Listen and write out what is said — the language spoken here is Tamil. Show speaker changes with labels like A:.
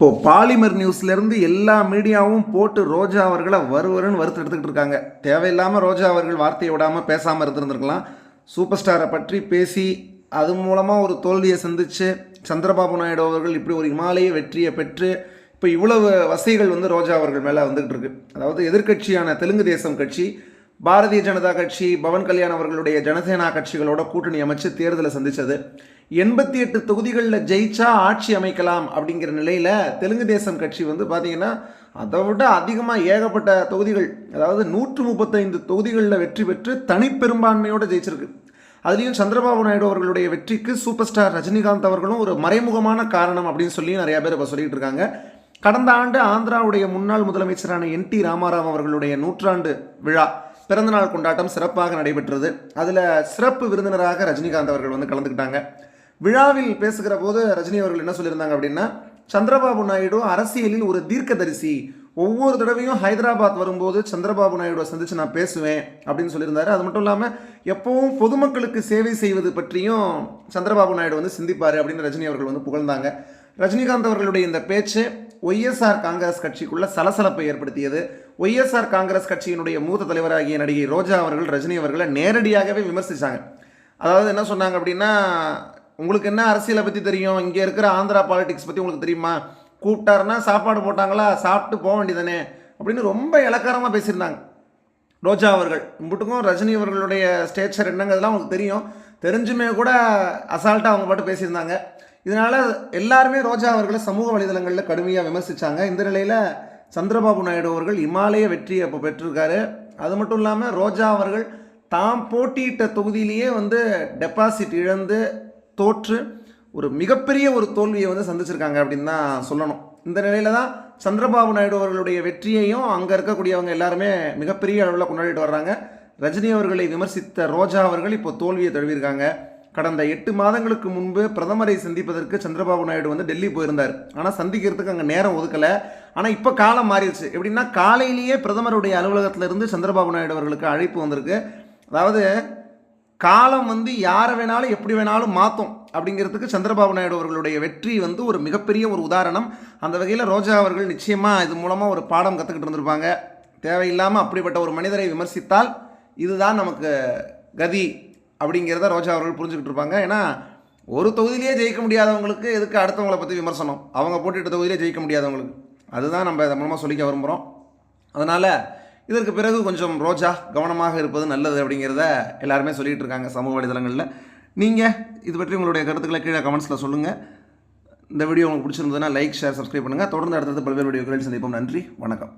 A: இப்போது பாலிமர் நியூஸ்லேருந்து எல்லா மீடியாவும் போட்டு ரோஜா அவர்களை வருவருன்னு வறுத்து எடுத்துக்கிட்டு இருக்காங்க. தேவையில்லாமல் ரோஜா அவர்கள் வார்த்தையை விடாமல் பேசாமல் இருந்திருந்திருக்கலாம். சூப்பர் ஸ்டாரை பற்றி பேசி அது மூலமாக ஒரு தோல்வியை சந்தித்து சந்திரபாபு நாயுடு அவர்கள் இப்படி ஒரு இமாலய வெற்றியை பெற்று இப்போ இவ்வளவு வசதிகள் வந்து ரோஜா அவர்கள் மேலே வந்துகிட்டு இருக்கு. அதாவது எதிர்க்கட்சியான தெலுங்கு தேசம் கட்சி பாரதிய ஜனதா கட்சி பவன் கல்யாண் அவர்களுடைய ஜனசேனா கட்சிகளோட கூட்டணி அமைச்சு தேர்தலை சந்தித்தது எண்பத்தி எட்டு தொகுதிகளில் ஜெயிச்சா ஆட்சி அமைக்கலாம் அப்படிங்கிற நிலையில் தெலுங்கு தேசம் கட்சி வந்து பார்த்திங்கன்னா அதை விட அதிகமாக ஏகப்பட்ட தொகுதிகள் அதாவது நூற்று முப்பத்தைந்து தொகுதிகளில் வெற்றி பெற்று தனிப்பெரும்பான்மையோடு ஜெயிச்சிருக்கு. அதுலேயும் சந்திரபாபு நாயுடு அவர்களுடைய வெற்றிக்கு சூப்பர் ஸ்டார் ரஜினிகாந்த் அவர்களும் ஒரு மறைமுகமான காரணம் அப்படின்னு சொல்லி நிறையா பேர் இப்போ சொல்லிட்டு இருக்காங்க. கடந்த ஆண்டு ஆந்திராவுடைய முன்னாள் முதலமைச்சரான என் டி ராமாராவ் அவர்களுடைய நூற்றாண்டு விழா பிறந்தநாள் கொண்டாட்டம் சிறப்பாக நடைபெற்றது. அதில் சிறப்பு விருந்தினராக ரஜினிகாந்த் அவர்கள் வந்து கலந்துக்கிட்டாங்க. விழாவில் பேசுகிற போது ரஜினி அவர்கள் என்ன சொல்லியிருந்தாங்க அப்படின்னா சந்திரபாபு நாயுடு அரசியலில் ஒரு தீர்க்கதரிசி. ஒவ்வொரு தடவையும் ஹைதராபாத் வரும்போது சந்திரபாபு நாயுடுவை சந்தித்து நான் பேசுவேன் அப்படின்னு சொல்லியிருந்தாரு. அது மட்டும் இல்லாமல் எப்பவும் பொதுமக்களுக்கு சேவை செய்வது பற்றியும் சந்திரபாபு நாயுடு வந்து சிந்திப்பார் அப்படின்னு ரஜினி அவர்கள் வந்து புகழ்ந்தாங்க. ரஜினிகாந்த் அவர்களுடைய இந்த பேச்சு ஒய்எஸ்ஆர் காங்கிரஸ் கட்சிக்குள்ள சலசலப்பை ஏற்படுத்தியது. ஒய்எஸ்ஆர் காங்கிரஸ் கட்சியினுடைய மூத்த தலைவராகிய நடிகை ரோஜா அவர்கள் ரஜினி அவர்களை நேரடியாகவே விமர்சித்தாங்க அதாவது என்ன சொன்னாங்க அப்படின்னா உங்களுக்கு என்ன அரசியலை பற்றி தெரியும்? இங்கே இருக்கிற ஆந்திரா பாலிடிக்ஸ் பற்றி உங்களுக்கு தெரியுமா? கூப்பிட்டாருன்னா சாப்பாடு போட்டாங்களா? சாப்பிட்டு போக வேண்டியதானே அப்படின்னு ரொம்ப இலக்காரமாக பேசியிருந்தாங்க. ரோஜா அவர்கள். இம்புட்டுக்கும் ரஜினி அவர்களுடைய ஸ்டேச்சர் என்னங்கிறதுலாம் உங்களுக்கு தெரியும். தெரிஞ்சுமே கூட அசால்ட்டாக அவங்க பாட்டு பேசியிருந்தாங்க. இதனால் எல்லாருமே ரோஜா அவர்களை சமூக வலைதளங்களில் கடுமையாக விமர்சித்தாங்க இந்த நிலையில் சந்திரபாபு நாயுடு அவர்கள் இமாலய வெற்றியை இப்போ பெற்றிருக்காரு. அது மட்டும் இல்லாமல் ரோஜா அவர்கள் தாம் போட்டியிட்ட தொகுதியிலேயே வந்து டெபாசிட் இழந்து தோற்று ஒரு மிகப்பெரிய ஒரு தோல்வியை வந்து சந்திச்சிருக்காங்க அப்படின்னு தான் சொல்லணும். இந்த நிலையில் தான் சந்திரபாபு நாயுடு அவர்களுடைய வெற்றியையும் அங்கே இருக்கக்கூடியவங்க எல்லாருமே மிகப்பெரிய அளவில் கொண்டாடிட்டு வர்றாங்க. ரஜினி அவர்களை விமர்சித்த ரோஜா அவர்கள் இப்போ தோல்வியை தழுவியிருக்காங்க. கடந்த எட்டு மாதங்களுக்கு முன்பு பிரதமரை சந்திப்பதற்கு சந்திரபாபு நாயுடு வந்து டெல்லி போயிருந்தார். ஆனால் சந்திக்கிறதுக்கு அங்கே நேரம் ஒதுக்கலை. ஆனால் இப்போ காலம் மாறிடுச்சு. எப்படின்னா காலையிலேயே பிரதமருடைய அலுவலகத்திலிருந்து சந்திரபாபு நாயுடு அவர்களுக்கு அழைப்பு வந்திருக்கு. அதாவது காலம் வந்து யாரை வேணாலும் எப்படி வேணாலும் மாற்றும் அப்படிங்கிறதுக்கு சந்திரபாபு நாயுடு அவர்களுடைய வெற்றி வந்து ஒரு மிகப்பெரிய ஒரு உதாரணம். அந்த வகையில் ரோஜா அவர்கள் நிச்சயமாக இது மூலமாக ஒரு பாடம் கற்றுக்கிட்டு இருந்திருப்பாங்க. தேவையில்லாமல் அப்படிப்பட்ட ஒரு மனிதரை விமர்சித்தால் இதுதான் நமக்கு கதி. அப்படிங்கிறத ரோஜா அவர்கள் புரிஞ்சுக்கிட்டு இருப்பாங்க. ஏன்னா ஒரு தொகுதியிலேயே ஜெயிக்க முடியாதவங்களுக்கு எதுக்கு அடுத்தவங்களை பற்றி விமர்சனம்? அவங்க போட்டிட்ட தொகுதியிலே ஜெயிக்க முடியாதவங்களுக்கு. அதுதான் நம்ம இதை மூலமாக சொல்லிக்க விரும்புகிறோம் அதனால் இதற்கு பிறகு கொஞ்சம் ரோஜா கவனமாக இருப்பது நல்லது அப்படிங்கிறத எல்லாருமே சொல்லிகிட்டு இருக்காங்க சமூக வலைதளங்களில். நீங்கள் இது பற்றி உங்களுடைய கருத்துக்களை கீழே கமெண்ட்ஸில் சொல்லுங்கள் இந்த வீடியோ உங்களுக்கு பிடிச்சிருந்ததுன்னா லைக் ஷேர் சப்ஸ்கிரைப் பண்ணுங்கள் தொடர்ந்து அடுத்தது பல்வேறு வீடியோக்களில் சந்திப்போம். நன்றி. வணக்கம்.